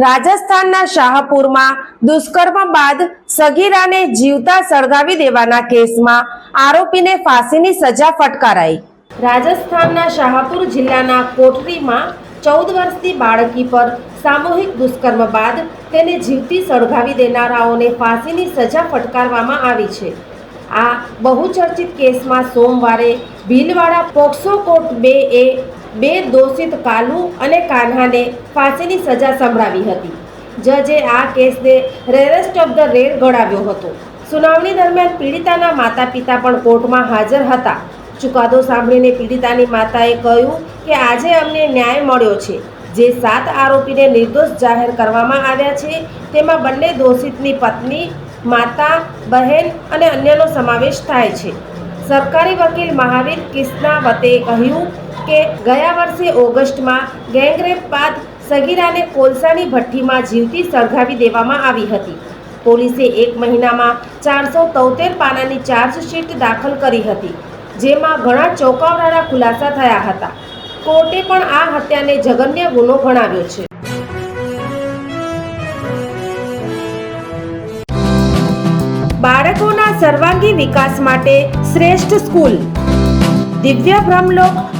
રાજસ્થાનના શાહપુરમાં દુષ્કર્મ બાદ સગીરાને જીવતા સળગાવી દેવાના કેસમાં આરોપીને ફાંસીની સજા ફટકારાઈ. રાજસ્થાનના શાહપુર જિલ્લાના કોટરીમાં ચૌદ વર્ષની બાળકી પર સામૂહિક દુષ્કર્મ બાદ તેને જીવતી સળગાવી દેનારાઓને ફાંસીની સજા ફટકારવામાં આવી છે. આ બહુચર્ચિત કેસમાં સોમવારે ભીલવાડા પોક્સો કોર્ટ બે એ બે દોષિત કાલુ અને કાન્હાને ફાંસીની સજા સંભળાવી હતી. જજે આ કેસને રેરેસ્ટ ઓફ ધ રેર ગણાવ્યો હતો. સુનાવણી દરમિયાન પીડિતાના માતા પિતા પણ કોર્ટમાં હાજર હતા. ચુકાદો સાંભળીને પીડિતાની માતાએ કહ્યું કે આજે અમને ન્યાય મળ્યો છે. જે સાત આરોપીને નિર્દોષ જાહેર કરવામાં આવ્યા છે, તેમાં બંને દોષિતની પત્ની, માતા, બહેન અને અન્યનો સમાવેશ થાય છે. સરકારી વકીલ મહાવીર કિસ્નાવતે કહ્યું કે ગયા વર્ષે ઓગસ્ટમાં ગેંગરેપ બાદ સગીરાને કોલસાની ભઠ્ઠીમાં જીવતી સળગાવી દેવામાં આવી હતી. પોલીસે એક મહિનામાં ચારસો તોતેર પાનાની ચાર્જશીટ દાખલ કરી હતી, જેમાં ઘણા ચોંકાવનારા ખુલાસા થયા હતા. કોર્ટે પણ આ હત્યાને જઘન્ય ગુનો ગણાવ્યો છે. બાળકોના સર્વાંગી વિકાસ માટે શ્રેષ્ઠ સ્કૂલ. દિવ્ય Brahmlok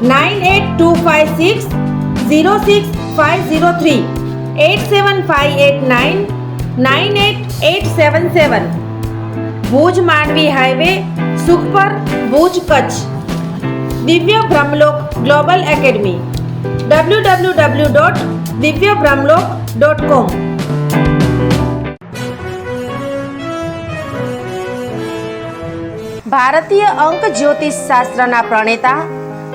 nine eight two five six zero six five zero three eight seven five eight nine nine eight eight seven seven Bhuj Mandvi highway Sukhpar Bhuj Kutch Divya Brahmlok global academy W W W dot Divya Brahmlok dot કોમ ભારતીય અંક જ્યોતિષ શાસ્ત્રના પ્રણેતા